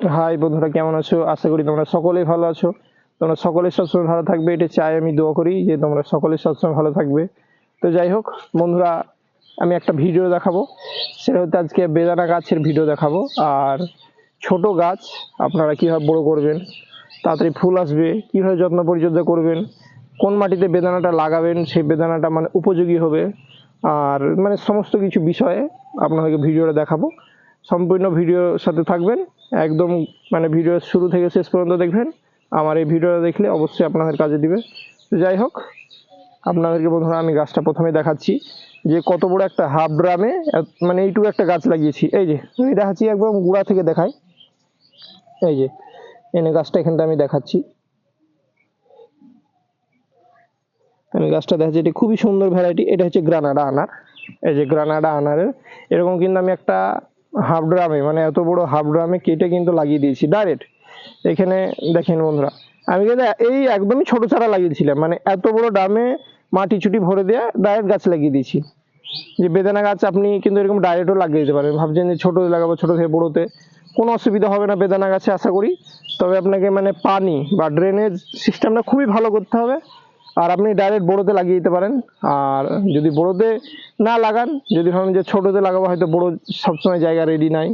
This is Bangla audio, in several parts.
হাই বন্ধুরা, কেমন আছো? আশা করি তোমরা সকলেই ভালো আছো। তোমরা সকলের সবসময় ভালো থাকবে এটা চাই আমি, দোয়া করি যে তোমরা সকলের সবসময় ভালো থাকবে। তো যাই হোক, বন্ধুরা, আমি একটা ভিডিও দেখাবো। সেটা হচ্ছে আজকে বেদানা গাছের ভিডিও দেখাবো। আর ছোট গাছ, আপনারা কীভাবে বড় করবেন, তাড়াতাড়ি ফুল আসবে, কীভাবে যত্ন পরিচর্যা করবেন, কোন মাটিতে বেদানাটা লাগাবেন, সেই বেদানাটা মানে উপযোগী হবে, আর মানে সমস্ত কিছু বিষয়ে আপনাদেরকে ভিডিওটা দেখাবো। সম্পূর্ণ ভিডিওর সাথে থাকবেন। একদম মানে ভিডিও শুরু থেকে শেষ পর্যন্ত দেখবেন। আমার এই ভিডিওটা দেখলে অবশ্যই আপনাদের কাজে দিবে। যাই হোক, আপনাদেরকে বন্ধুরা, আমি গাছটা প্রথমে দেখাচ্ছি। যে কত বড় একটা হাফ ড্রামে মানে এইটুকু একটা গাছ লাগিয়েছি। এই যে, আমি দেখাচ্ছি একদম গুড়া থেকে দেখাই। এই যে, এনে গাছটা এখানটা আমি দেখাচ্ছি। আমি গাছটা দেখাচ্ছি, এটি খুবই সুন্দর ভ্যারাইটি এটা হচ্ছে গ্রানাডা আনার। এই যে গ্রানাডা আনারের, এরকম কিন্তু আমি একটা হাফ ড্রামে মানে এত বড় হাফ ড্রামে কেটে কিন্তু লাগিয়ে দিয়েছি ডাইরেক্ট এখানে দেখেন বন্ধুরা, আমি কিন্তু এই একদমই ছোট চারা লাগিয়েছিলাম মানে এত বড় ড্রামে মাটি চুটি ভরে দিয়ে ডাইরেক্ট গাছ লাগিয়ে দিয়েছি। যে বেদানা গাছ আপনি কিন্তু এরকম ডাইরেক্টও লাগিয়ে দিতে পারেন, ভাবছেন যে ছোটো লাগাবো, ছোটো থেকে বড়োতে, কোনো অসুবিধা হবে না বেদানা গাছে, আশা করি। তবে আপনাকে মানে পানি বা ড্রেনেজ সিস্টেমটা খুবই ভালো করতে হবে। আর আপনি ডাইরেক্ট বড়োতে লাগিয়ে দিতে পারেন। আর যদি বড়োতে না লাগান, যদি ভাবেন যে ছোটোতে লাগাবো, হয়তো বড়ো সবসময় জায়গা রেডি নাই,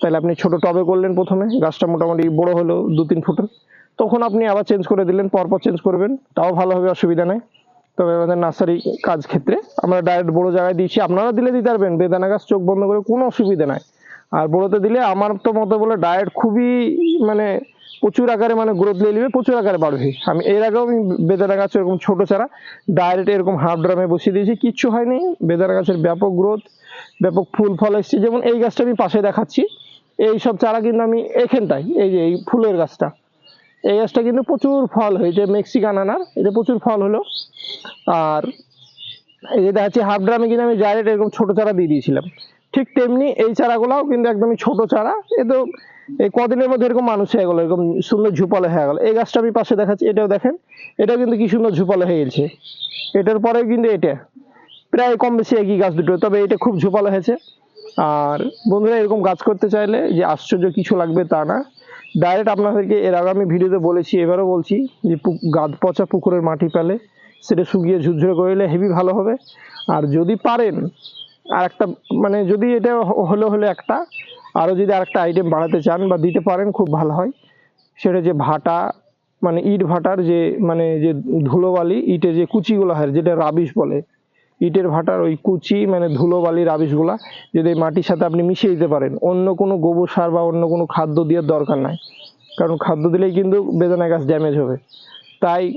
তাহলে আপনি ছোট টবে করলেন প্রথমে, গাছটা মোটামুটি বড় হলো দু তিন ফুটের তখন আপনি আবার চেঞ্জ করে দিলেন, পরপর চেঞ্জ করবেন, তাও ভালো হবে, অসুবিধা নাই। তবে আমাদের নার্সারি কাজ ক্ষেত্রে আমরা ডাইরেক্ট বড় জায়গায় দিয়েছি, আপনারা দিলে দিতে পারবেন, বেদানা গাছ চোখ বন্ধ করে কোনো অসুবিধা নাই। আর বড়োতে দিলে আমার তো মতো বলে ডায়েট খুবই মানে প্রচুর আকারে মানে গ্রোথ নিয়ে নেবে, প্রচুর আকারে বাড়বে। আমি এর আগেও আমি বেদানা গাছ এরকম ছোট চারা ডাইরেক্ট এরকম হাফ ড্রামে বসিয়ে দিয়েছি, কিচ্ছু হয়নি। বেদানা গাছের ব্যাপক গ্রোথ ব্যাপক ফুল ফল এসছে। যেমন এই গাছটা আমি পাশে দেখাচ্ছি, এই সব চারা কিন্তু আমি এখানটাই এই যে এই ফুলের গাছটা, এই গাছটা কিন্তু প্রচুর ফল হয়েছে মেক্সিকান আনার এটা প্রচুর ফল হলো। আর এই যে দেখাচ্ছি হাফ ড্রামে কিন্তু আমি ডাইরেক্ট এরকম ছোট চারা দিয়ে দিয়েছিলাম। ঠিক তেমনি এই চারাগুলাও কিন্তু একদমই ছোট চারা। এ তো এই কদিনের মধ্যে এরকম মানুষ হয়ে গেলো, এরকম সুন্দর ঝুপালো হয়ে গেল। এই গাছটা আমি পাশে দেখাচ্ছি, এটাও দেখেন। এটাও কিন্তু কি সুন্দর ঝুপালো হয়ে গেছে। এটার পরেও কিন্তু এটা। প্রায় কম বেশি একই গাছ দুটো, তবে এটা খুব ঝোপালো হয়েছে। আর বন্ধুরা, এরকম গাছ করতে চাইলে যে আশ্চর্য কিছু লাগবে তা না। ডাইরেক্ট আপনাদেরকে এর আগে আমি ভিডিওতে বলেছি, এবারও বলছি যে গাদ পচা পুকুরের মাটি পেলে সেটা শুকিয়ে ঝুরঝুরে করলে হেভি ভালো হবে। আর যদি পারেন আর একটা মানে যদি এটা হলে হলে একটা আরও যদি আরেকটা আইটেম বাড়াতে চান বা দিতে পারেন, খুব ভালো হয়। সেটা যে ভাটা মানে ইট ভাটার যে মানে যে ধুলোবালি, ইটের যে কুচিগুলো হয়, যেটা রাবিশ বলে, ইটের ভাটার ওই কুচি মানে ধুলোবালি, রাবিশগুলা, যদি মাটির সাথে আপনি মিশিয়ে দিতে পারেন, অন্য কোনো গোবর সার বা অন্য কোনো খাদ্য দেওয়ার দরকার নাই। কারণ খাদ্য দিলেই কিন্তু বেদানা গাছ ড্যামেজ হবে। তাই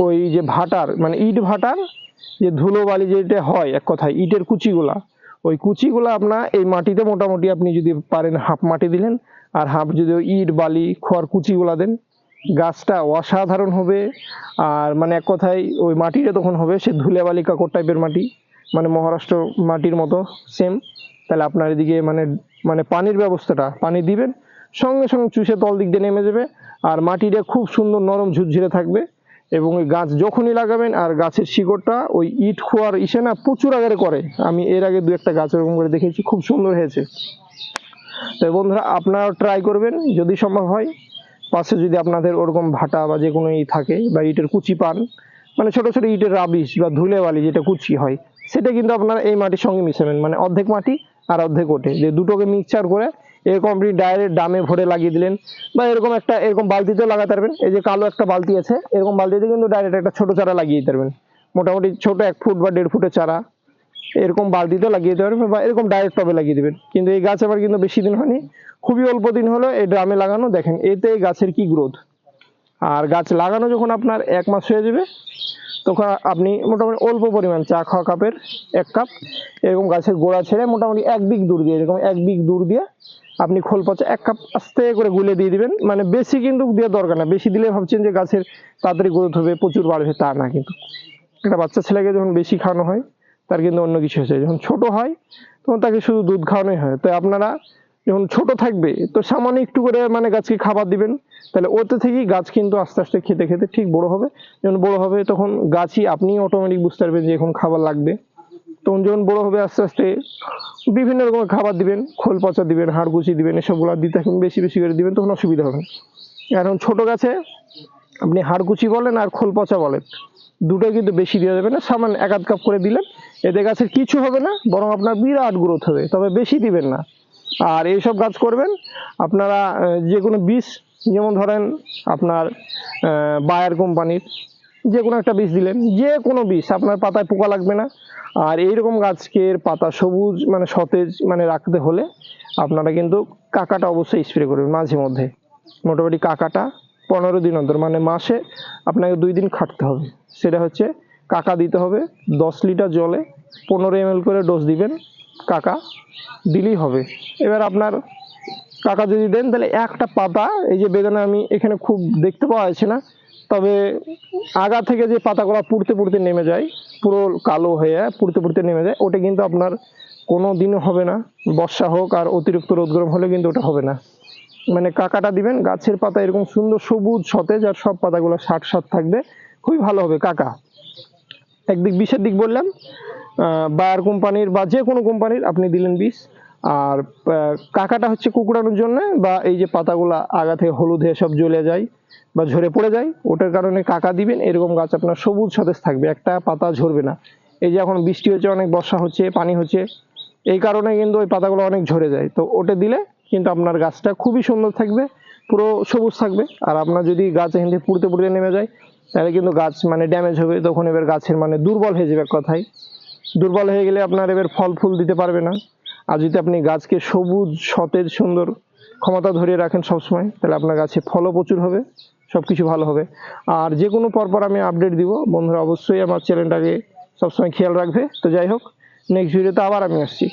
ওই যে ভাটার মানে ইট ভাটার যে ধুলোবালি যেটা হয়, এক কথায় ইটের কুচিগুলা, ওই কুচিগুলা আপনার এই মাটিতে মোটামুটি আপনি যদি পারেন হাফ মাটি দিলেন, আর হাফ যদি ইট, বালি খড় কুচিগুলা দেন, গাছটা অসাধারণ হবে। আর মানে এক কথায় ওই মাটিটা তখন হবে সে ধুলে বালি কাকর টাইপের মাটি মানে মহারাষ্ট্র মাটির মতো সেম তাহলে আপনার এদিকে মানে মানে পানির ব্যবস্থাটা, পানি দিবেন, সঙ্গে সঙ্গে চুষে তল দিক দিয়ে নেমে যাবে, আর মাটিটা খুব সুন্দর নরম ঝুরঝুরে থাকবে। এবং ওই গাছ যখনই লাগাবেন আর গাছের শিকড়টা ওই ইট খোয়ার ইসে না প্রচুর আকারে করে। আমি এর আগে দু একটা গাছ এরকম করে দেখেছি, খুব সুন্দর হয়েছে। তাই বন্ধুরা, আপনারাও ট্রাই করবেন, যদি সম্ভব হয়। পাশে যদি আপনাদের ওরকম ভাটা বা যে কোনো ই থাকে বা ইটের কুচি পান মানে ছোট ছোট ইটের রাবিশ বা ধুলে বালি যেটা কুচি হয়, সেটা কিন্তু আপনারা এই মাটির সঙ্গে মিশাবেন। মানে অর্ধেক মাটি আর অর্ধেক ওঠে যে দুটোকে মিক্সচার করে এরকম আপনি ডাইরেক্ট ডামে ভরে লাগিয়ে দিলেন বা এরকম একটা, এরকম বালতিতেও লাগাতে পারবেন। এই যে কালো একটা বালতি আছে, এরকম বালতিতে কিন্তু ডাইরেক্ট একটা ছোট চারা লাগিয়ে দিতে পারবেন। মোটামুটি ছোট এক ফুট বা দেড় ফুটের চারা এরকম বালতিতেও লাগিয়ে দিতে পারবেন বা এরকম ডাইরেক্ট টবে লাগিয়ে দেবেন। কিন্তু এই গাছ আবার কিন্তু বেশি দিন হয়নি, খুবই অল্প দিন হলো এই ড্রামে লাগানো। দেখেন, এতে এই গাছের কি গ্রোথ আর গাছ লাগানো যখন আপনার এক মাস হয়ে যাবে, তখন আপনি মোটামুটি অল্প পরিমাণ চা খাওয়া কাপের এক কাপ, এরকম গাছের গোড়া ছেড়ে মোটামুটি এক বিঘ দূর দিয়ে, এরকম এক বিঘ দূর দিয়ে আপনি খোল পচা এক কাপ আস্তে করে গুলে দিয়ে দিবেন। মানে বেশি কিন্তু দেওয়ার দরকার না। বেশি দিলে ভাবছেন যে গাছের তাড়াতাড়ি গ্রোথ হবে, প্রচুর বাড়বে, তা না কিন্তু। একটা বাচ্চা ছেলেকে যখন বেশি খাওয়ানো হয়, তার কিন্তু অন্য কিছু হয়েছে। যখন ছোট হয়, তখন তাকে শুধু দুধ খাওয়ানোই হয়। তাই আপনারা যখন ছোট থাকবে, তো সামান্য একটু করে মানে গাছকে খাবার দিবেন। তাহলে ওতে থেকেই গাছ কিন্তু আস্তে আস্তে খেতে খেতে ঠিক বড় হবে। যখন বড় হবে, তখন গাছই আপনি অটোমেটিক বুঝতে পারবেন যে এখন খাবার লাগবে। তখন যখন বড় হবে আস্তে আস্তে বিভিন্ন রকমের খাবার দিবেন, খোল পচা দিবেন, হাড় কুচি দিবেন, এসবগুলো দিতে এখন বেশি বেশি করে দিবেন, তখন অসুবিধা হবে। এখন ছোট গাছে আপনি হাড়কুচি বলেন আর খোল পচা বলেন। দুটোই কিন্তু বেশি দেওয়া যাবে না, সামান্য এক আধ কাপ করে দিলেন। এতে গাছের কিছু হবে না, বরং আপনার বিরাট গ্রোথ হবে, তবে বেশি দিবেন না। আর এইসব গাছ করবেন, আপনারা যে কোনো বীজ, যেমন ধরেন আপনার বায়ার কোম্পানির যে কোনো একটা বীজ দিলেন যে কোনো বীজ, আপনার পাতায় পোকা লাগবে না। আর এইরকম গাছকে পাতা সবুজ মানে সতেজ মানে রাখতে হলে আপনারা কিন্তু কাকাটা অবশ্যই স্প্রে করবেন মাঝে মধ্যে। মোটামুটি কাকাটা পনেরো দিন অন্তর মানে মাসে আপনাকে দুই দিন খাটতে হবে। সেটা হচ্ছে কাকা দিতে হবে দশ লিটার জলে, পনেরো এম করে ডোজ দিবেন, কাকা দিলেই হবে। এবার আপনার কাকা যদি দেন, তাহলে একটা পাতা, এই যে বেদানা আমি এখানে খুব দেখতে পাওয়া যাচ্ছে না তবে আগা থেকে যে পাতাগুলো পুড়তে পুড়তে নেমে যায়, পুরো কালো হয়ে পুড়তে পুড়তে নেমে যায়, ওটা কিন্তু আপনার কোনো দিনও হবে না। বর্ষা হোক আর অতিরিক্ত রোদ গরম হলে কিন্তু ওটা হবে না। মানে কাকাটা দিবেন, গাছের পাতা এরকম সুন্দর সবুজ, সতেজ আর সব পাতাগুলো ষাট ষাট থাকবে। খুবই ভালো হবে কাকা। একদিক বিষের দিক বললাম বায়ার কোম্পানির বা যে কোনো কোম্পানির আপনি দিলেন বিষ আর কাকাটা হচ্ছে কুকুরানোর জন্য বা এই যে পাতাগুলা আগা থেকে হলুদ হয়ে সব জ্বলে যায় বা ঝরে পড়ে যায়, ওটার কারণে কাকা দিবেন। এরকম গাছ আপনার সবুজ সতেজ থাকবে, একটা পাতা ঝরবে না। এই যে এখন বৃষ্টি হচ্ছে, অনেক বর্ষা হচ্ছে, পানি হচ্ছে, এই কারণে কিন্তু ওই পাতাগুলো অনেক ঝরে যায়। তো ওটা দিলে কিন্তু আপনার গাছটা খুবই সুন্দর থাকবে, পুরো সবুজ থাকবে। আর আপনার যদি গাছ এখান থেকে পুড়তে পুড়তে নেমে যায়, তাহলে কিন্তু গাছ মানে ড্যামেজ হবে, তখন এবার গাছের মানে দুর্বল হয়ে যাবে কথায়। দুর্বল হয়ে গেলে আপনার এবার ফল ফুল দিতে পারবে না। আর যদি আপনি গাছকে সবুজ, সতেজ, সুন্দর ক্ষমতা ধরিয়ে রাখেন সবসময়, তাহলে আপনার গাছে ফলও প্রচুর হবে সব কিছু ভালো হবে। আর যে কোনো পরপর আমি আপডেট দিব। বন্ধুরা, অবশ্যই আমার চ্যানেলটাকে সবসময় খেয়াল রাখবে। তো যাই হোক নেক্সট ভিডিওতে আবার আমি আসছি।